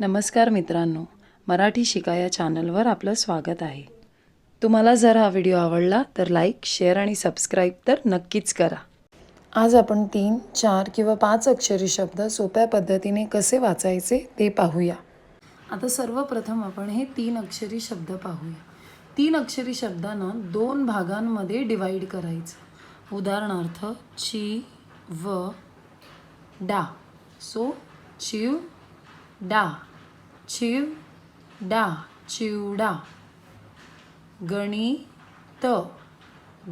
नमस्कार मित्रांनो मराठी शिका या चॅनलवर आपलं स्वागत आहे. तुम्हाला जर हा व्हिडिओ आवडला तर लाईक शेअर आणि सबस्क्राईब तर नक्कीच करा. आज आपण तीन चार किंवा पाच अक्षरी शब्द सोप्या पद्धतीने कसे वाचायचे ते पाहूया. आता सर्वप्रथम आपण हे तीन अक्षरी शब्द पाहूया. तीन अक्षरी शब्दांना दोन भागांमध्ये डिवाईड करायचं. उदाहरणार्थ ची व डा. सो चिव डा. चिवडा चिवडा गणित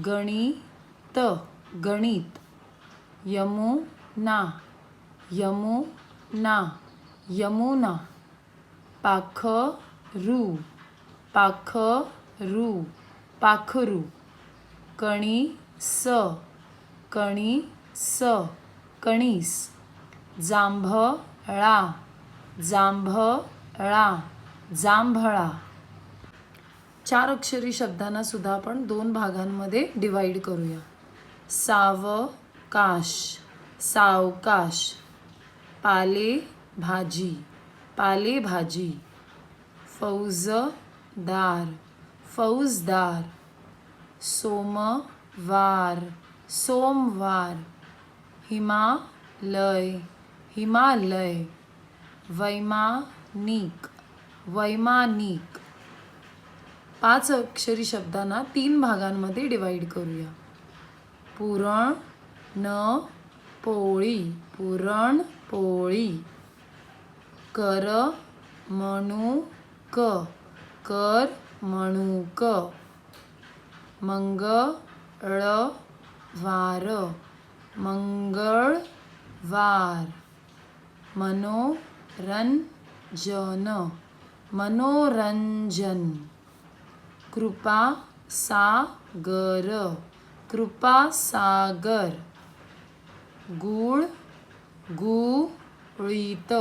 गणित गणित. यमुना यमुना यमुना. पाखरू पाखरू पाखरू. कणीस कणीस कणीस. जांभळा. ळा जांभळा. चार अक्षरी शब्दांना सुद्धा आपण दोन भागांमध्ये डिवाईड करूया. सावकाश सावकाश पाले भाजी. पालेभाजी फौजदार फौजदार सोमवार सोमवार. हिमालय. हिमालय. वैमा नीक वैमानिक. पाच अक्षरी शब्दांना तीन भागांमध्ये डिवाईड करूया. पुरण न पोळी. पुरण पोळी. कर म्हणूक कर म्हणूक मंगळवार. मंगळवार जन मनोरंजन। कृपा सागर। कृपा सागर। गुळ गुळीत।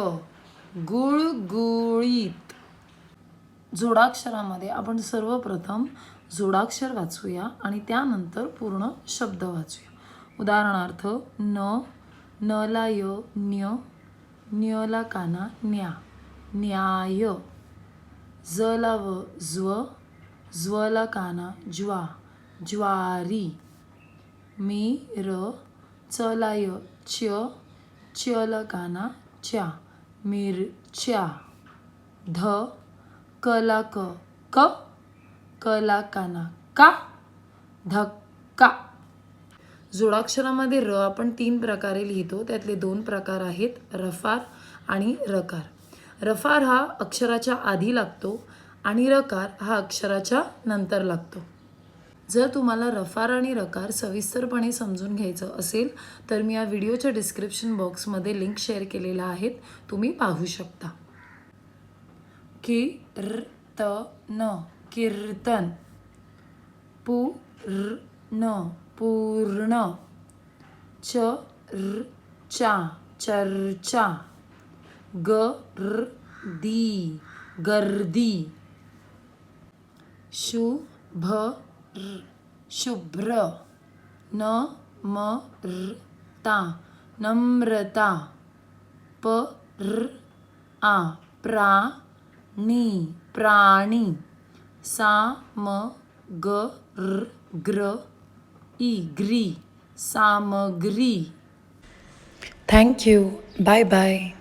गुळगुळीत जोडाक्षरामध्ये आपण सर्वप्रथम जोडाक्षर वाचूया आणि त्यानंतर पूर्ण शब्द वाचूया. उदाहरणार्थ न नला य न्य न्यला काना न्या. न्याय। जला व ज्व ज्वला काना ज्वा ज्वारी। मी र चलाय च्य च्यलकाना च्या मिरच्या। ध कला क क कला काना का धक्का। जोडाक्षरामध्ये र आपण तीन प्रकारे लिहितो त्यातले दोन प्रकार आहेत रफार आणि रकार. रफार हा अक्षराच्या आधी लागतो आणि रकार हा अक्षराच्या नंतर लागतो. जर तुम्हाला रफार आणि रकार सविस्तरपणे समजून घ्यायचं असेल तर मी या व्हिडिओच्या डिस्क्रिप्शन बॉक्समध्ये लिंक शेअर केलेला आहेत तुम्ही पाहू शकता. कीर्तन कीर्तन. पूर्ण च र चा चर्चा. गर्दी गर्दी। शुभ शुभ्र। नम्रता नम्रता। पर आ प्राणी प्राणी। सामग्र ग्री सामग्री। Thank you bye bye